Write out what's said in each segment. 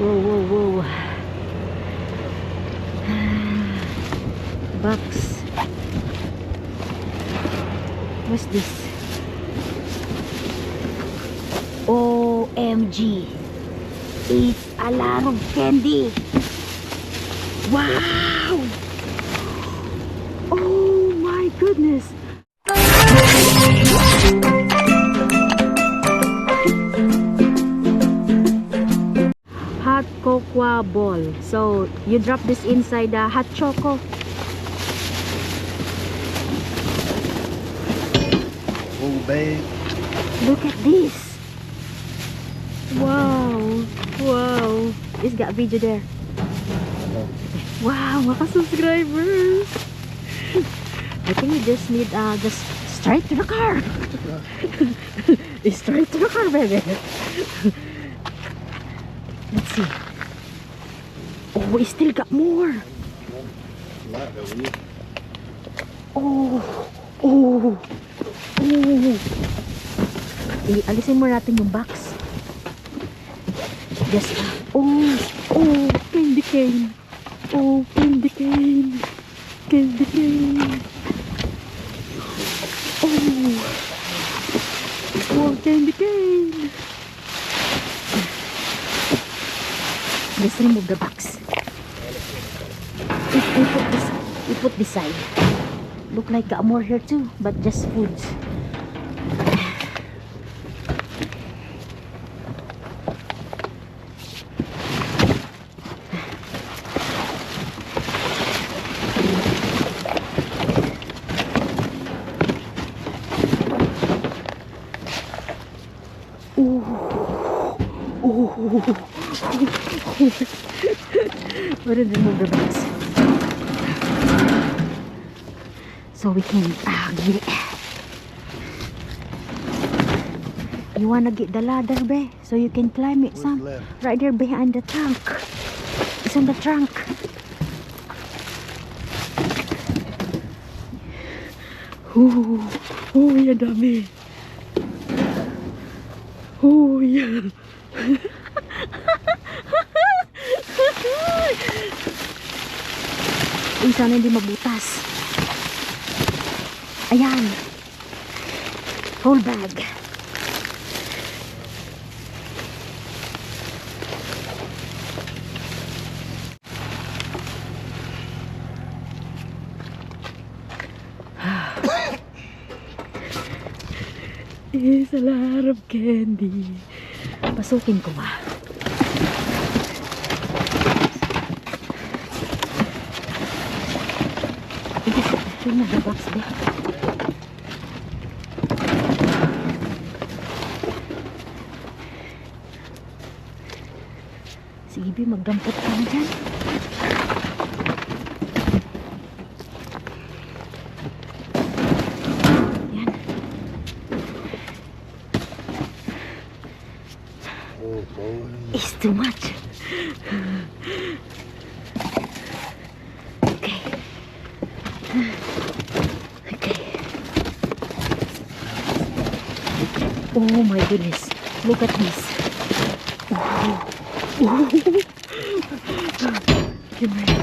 Whoa, whoa, whoa. Box. What's this? OMG. It's a lot of candy. Wow! Oh my goodness. Ball. So you drop this inside the hot choco. Oh, babe. Look at this. Wow. Wow. It's got video there. Wow, mga subscribers. I think we just need uh just straight to the car. straight to the car, baby. Let's see. We still got more. Oh. Oh. Oh. Eh, alisin mo natin yung box. Yes. Oh. Oh. Candy cane. Oh, candy cane. Candy cane. Oh. Oh, candy cane. Let's remove the box. We, put this, we put this side. Look like got more here too, but just foods. Ooh. Ooh. What did remove the box? So we can ah, get it. You wanna get the ladder, be? So you can climb it, ladder? right there behind the trunk. It's on the trunk. Ooh, oh, yan dami. Oh. Uy, sana hindi mabutas. Ayan. Whole bag. Is a lot of candy. Pasukin ko ba? Ito, na, box ba? Bi, magdampot ka na dyan. Yan. It's too much. Okay. Okay. Oh my goodness. Look at this. Oh. Oh. Come here.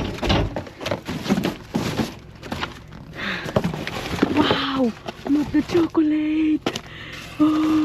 Wow! Look the chocolate. Oh. Oh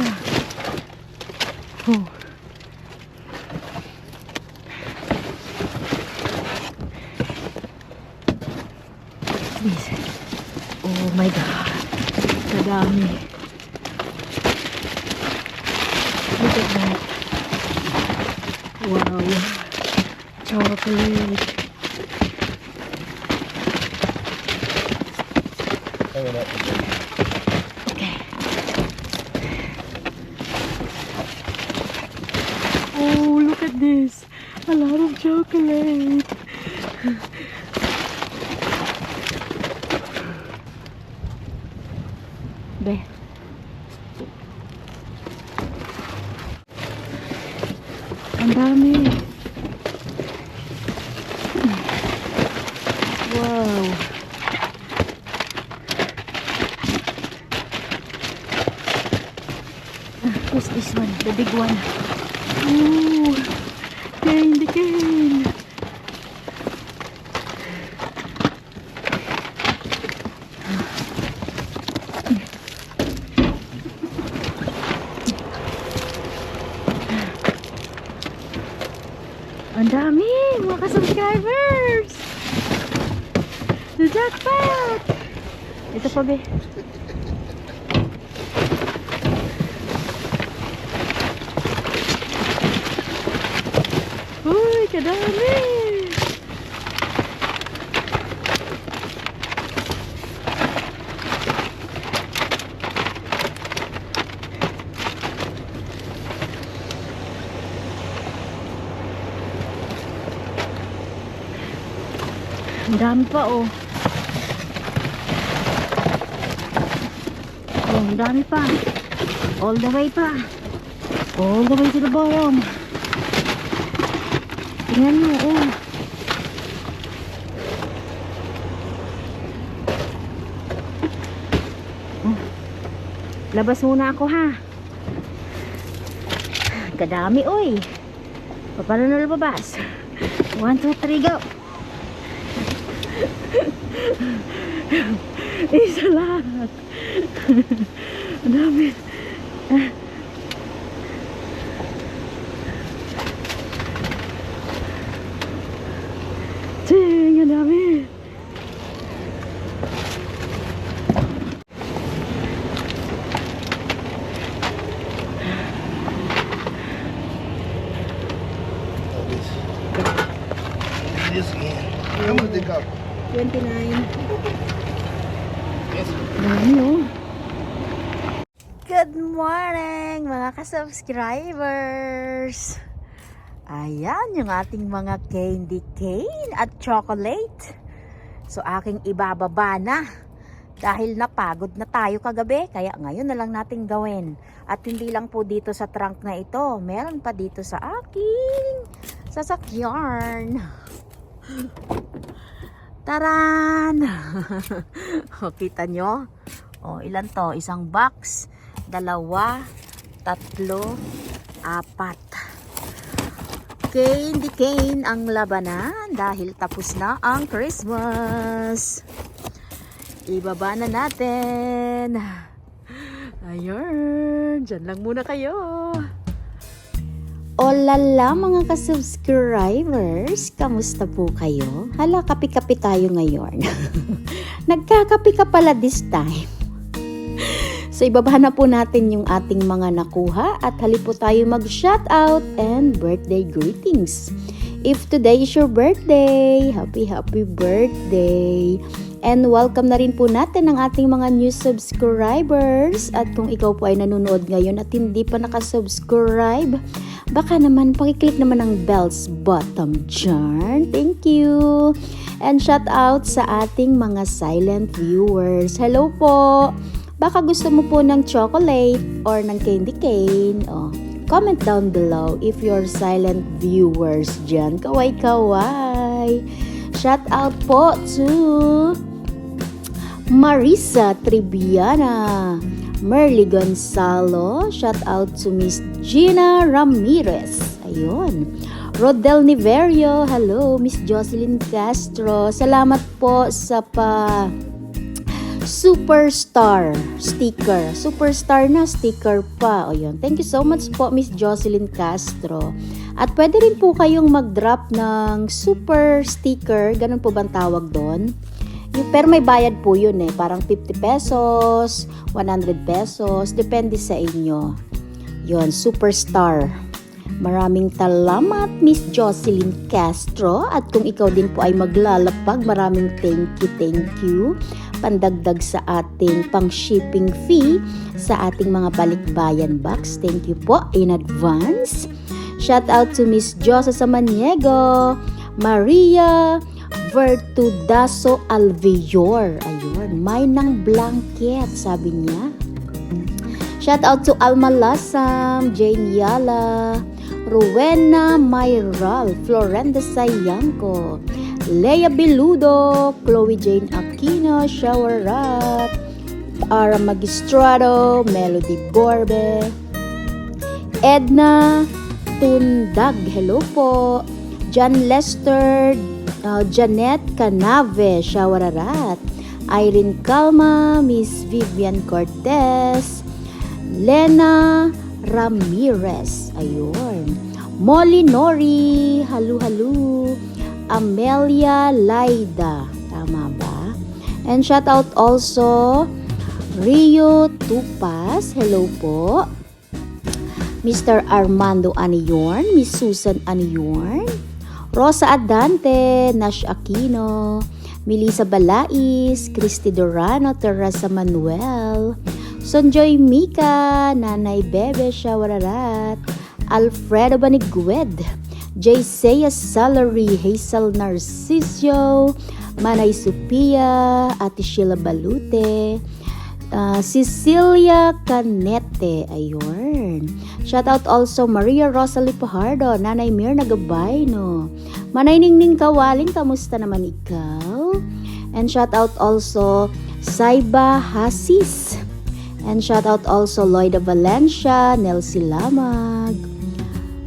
Oh. My God. Look at that. Wow. Chocolate. up chocolate. Be. Ang dami. Wow. What's this one? The big one. Ooh, candy cane. Ang dami, mga ka-subscribers! The jackpot! Ito pa, be. Uy, kadami! Ang dami pa, oh. Ang dami pa. All the way pa. All the way to the bottom. Tingnan mo, oh. Oh. Labas muna ako, ha. Kadami, oy. Paano na lababas? One, two, three, go. Isa lahat. Ang dami. Ting, ang dami. This. This again. How much they cost? 29. Yes. Dami, oh. Good ka-subscribers! Ayan yung ating mga candy cane at chocolate. So aking ibababa na dahil napagod na tayo kagabi kaya ngayon na lang natin gawin. At hindi lang po dito sa trunk na ito, meron pa dito sa aking sasakyan. Taran! o, kita nyo? O, ilan to? Isang box, dalawa, tatlo, apat. Candy cane ang labanan dahil tapos na ang Christmas. Ibaba na natin. Ayun, dyan lang muna kayo. O lala mga ka-subscribers, kamusta po kayo? Hala, kapi-kapi tayo ngayon. Nagkakapi ka pala this time. So ibaba na po natin yung ating mga nakuha at hali po tayo mag-shoutout and birthday greetings. If today is your birthday, happy happy birthday! And welcome na rin po natin ang ating mga new subscribers. At kung ikaw po ay nanonood ngayon at hindi pa nakasubscribe, baka naman pakiclick naman ang bells button dyan. Thank you! And shout out sa ating mga silent viewers. Hello po! Baka gusto mo po ng chocolate or ng candy cane. Oh, comment down below if you're silent viewers dyan. Kaway-kaway! Shout out po to Marisa Tribiana, Merly Gonzalo, shout out to Miss Gina Ramirez. Ayun. Rodel Niverio, hello, Miss Jocelyn Castro. Salamat po sa pa Superstar sticker. Superstar na sticker pa. O yun. Thank you so much po, Miss Jocelyn Castro. At pwede rin po kayong mag-drop ng super sticker. Ganun po bang tawag doon? Pero may bayad po yun eh. Parang 50 pesos, 100 pesos. Depende sa inyo. Yun, superstar. Maraming salamat Miss Jocelyn Castro at kung ikaw din po ay maglalapag, maraming thank you, thank you. Pandagdag sa ating pang shipping fee sa ating mga balikbayan box. Thank you po in advance. Shout out to Miss Josa Samaniego, Maria Vertudaso Alveyor. Ayun, may ng blanket, sabi niya. Shout out to Alma Lasam, Jane Yala, Rowena Mayral, Florenda Sayanko, Leia Beludo, Chloe Jane Aquino, Shawarat, Ara Magistrado, Melody Borbe, Edna Tundag, hello po, John Lester, uh, Janet Canave, Shawararat, Irene Calma, Miss Vivian Cortez, Lena Ramirez, ayun. Molly Nori, halu-halu. Amelia Laida, tama ba? And shout out also Rio Tupas, hello po. Mr. Armando Aniyorn, Miss Susan Aniyorn, Rosa Adante, Nash Aquino, Melissa Balais, Christy Dorano, Teresa Manuel, Sonjoy Mika, Nanay Bebe Shawararat, Alfredo Banigued, Jaysea Salary, Hazel Narcisio, Manay Supia, Ate Sheila Balute, uh, Cecilia Canete, ayun. Shout out also Maria Rosalie Pajardo, Nanay Mirna Gabayno, Manay Ningning Kawaling, kamusta naman ikaw? And shout out also Saiba Hasis. And shout out also Lloyda Valencia, Nelsie Lamag,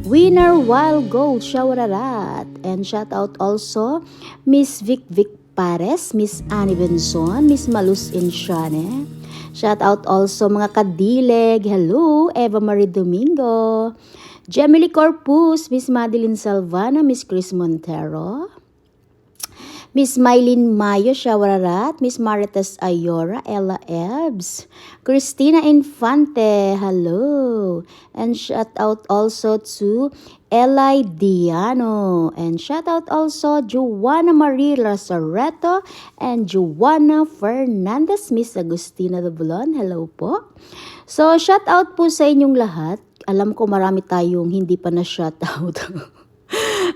Winner Wild Gold Shawararat. And shout out also Miss Vic Vic Pares, Miss Annie Benson, Miss Malus Inshane. Shout out also mga kadileg. Hello, Eva Marie Domingo. Gemily Corpus, Miss Madeline Salvana, Miss Chris Montero. Miss Mylene Mayo Shawararat, Miss Marites Ayora, Ella Ebbs, Christina Infante, hello. And shout out also to Eli Diano. And shout out also Joanna Marie Lazareto and Joanna Fernandez, Miss Agustina Doblon, hello po. So, shout out po sa inyong lahat. Alam ko marami tayong hindi pa na shout out.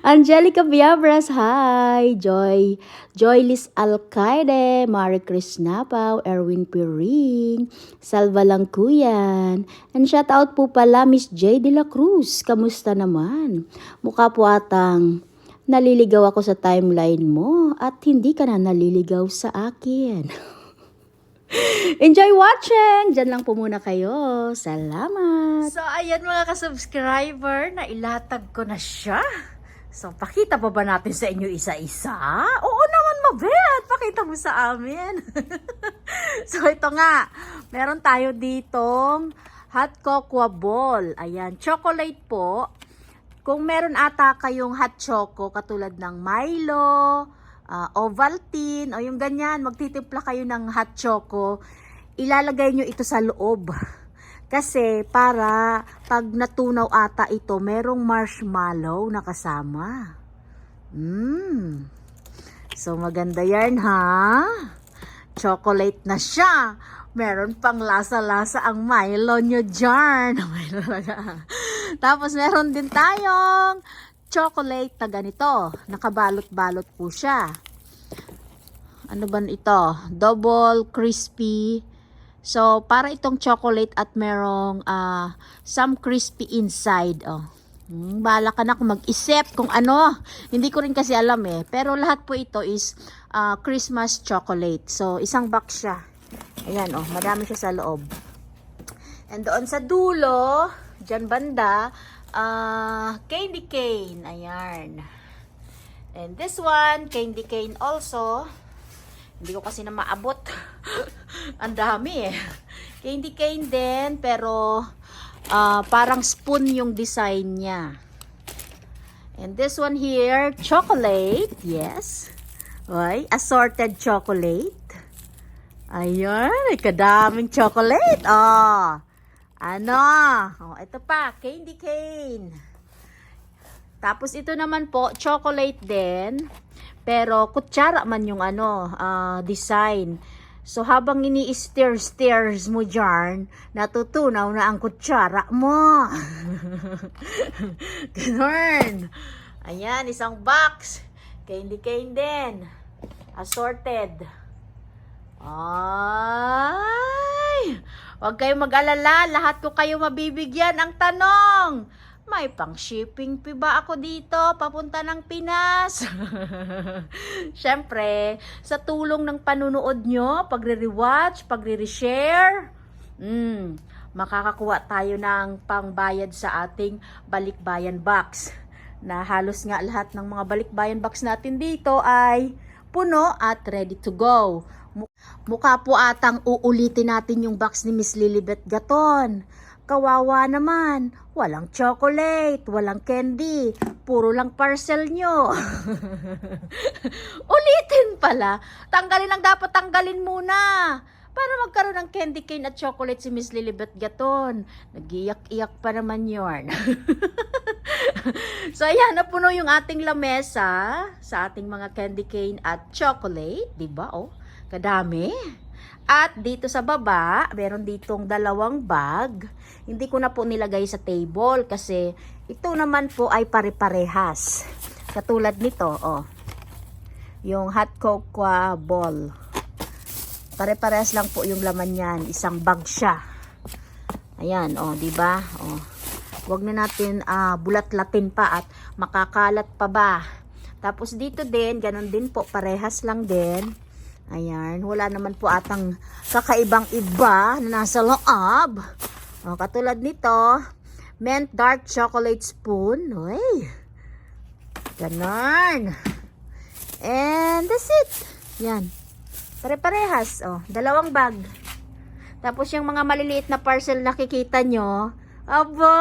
Angelica Viabras, hi! Joy, Joylis Alcaide, Marie Chris Napaw, Erwin Piring, Salva Langkuyan, and shout out po pala Miss J. De La Cruz, kamusta naman? Mukha po atang naliligaw ako sa timeline mo at hindi ka na naliligaw sa akin. Enjoy watching! Diyan lang po muna kayo. Salamat! So, ayan mga ka-subscriber, na ilatag ko na siya. So, pakita pa ba natin sa inyo isa-isa? Oo naman, mabet! Pakita mo sa amin. so, ito nga. Meron tayo ditong hot cocoa ball. Ayan, chocolate po. Kung meron ata kayong hot choco, katulad ng Milo, uh, Ovaltine, o yung ganyan, magtitimpla kayo ng hot choco, ilalagay nyo ito sa loob. Kasi para pag natunaw ata ito, merong marshmallow na kasama. Mmm. So maganda yan ha. Chocolate na siya. Meron pang lasa-lasa ang Milo nyo dyan. Tapos meron din tayong chocolate na ganito. Nakabalot-balot po siya. Ano ba ito? Double crispy. So, para itong chocolate at merong ah, some crispy inside. Oh. Hmm, bala ka na kung mag-isip kung ano. Hindi ko rin kasi alam eh. Pero lahat po ito is ah, Christmas chocolate. So, isang box siya. Ayan, oh, madami siya sa loob. And doon sa dulo, dyan banda, ah, candy cane. Ayan. And this one, candy cane also. Hindi ko kasi na maabot. Ang dami eh. Candy cane din, pero ah, parang spoon yung design niya. And this one here, chocolate. Yes. Oy, assorted chocolate. Ayun, ay kadaming chocolate. Oh. Ano? Oh, ito pa, candy cane. Tapos ito naman po, chocolate din. Pero kutsara man yung ano, ah, design. So habang ini-stir-stirs mo dyan, natutunaw na ang kutsara mo. Ganun. Ayan, isang box. Candy cane din. Assorted. Ay! Huwag kayong mag-alala. Lahat ko kayo mabibigyan. Ang tanong, may pang-shipping fee ba ako dito papunta ng Pinas? Siyempre, sa tulong ng panunood nyo, pagre-rewatch, pagre-reshare, mm, makakakuha tayo ng pangbayad sa ating balikbayan box. Na halos nga lahat ng mga balikbayan box natin dito ay puno at ready to go. Mu- Mukha po atang uulitin natin yung box ni Miss Lilibet Gaton. Kawawa naman, walang chocolate, walang candy, puro lang parcel nyo. Ulitin pala, tanggalin ang dapat tanggalin muna. Para magkaroon ng candy cane at chocolate si Miss Lilibet Gaton. Nagiyak-iyak pa naman yorn. so ayan, napuno yung ating lamesa sa ating mga candy cane at chocolate. 'di ba Oh, kadami. At dito sa baba, meron ditong dalawang bag. Hindi ko na po nilagay sa table kasi ito naman po ay pare-parehas. Katulad nito, oh. Yung hot cocoa ball. Pare-parehas lang po yung laman niyan. Isang bag siya. Ayan, oh, 'di ba? Oh. Huwag na natin ah, bulat-latin pa at makakalat pa ba. Tapos dito din, ganun din po, parehas lang din. Ayan, wala naman po atang kakaibang iba na nasa loob. O, katulad nito, mint dark chocolate spoon. Uy, ganon. And that's it. Yan. Pare-parehas. O, dalawang bag. Tapos yung mga maliliit na parcel nakikita nyo, aba,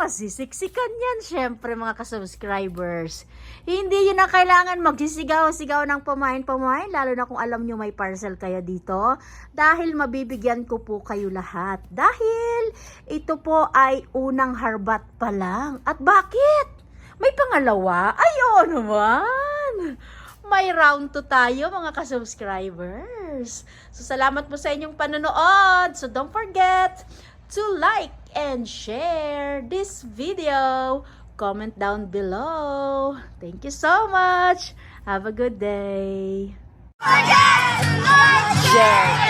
masisiksikan yan syempre mga kasubscribers. Hindi yun na kailangan magsisigaw-sigaw ng pamain-pamain, lalo na kung alam nyo may parcel kayo dito. Dahil mabibigyan ko po kayo lahat. Dahil ito po ay unang harbat pa lang. At bakit? May pangalawa? Ay, oo naman! May round 2 tayo mga ka-subscribers. So salamat po sa inyong panonood. So don't forget to like and share this video. Comment down below. Thank you so much. Have a good day. Share.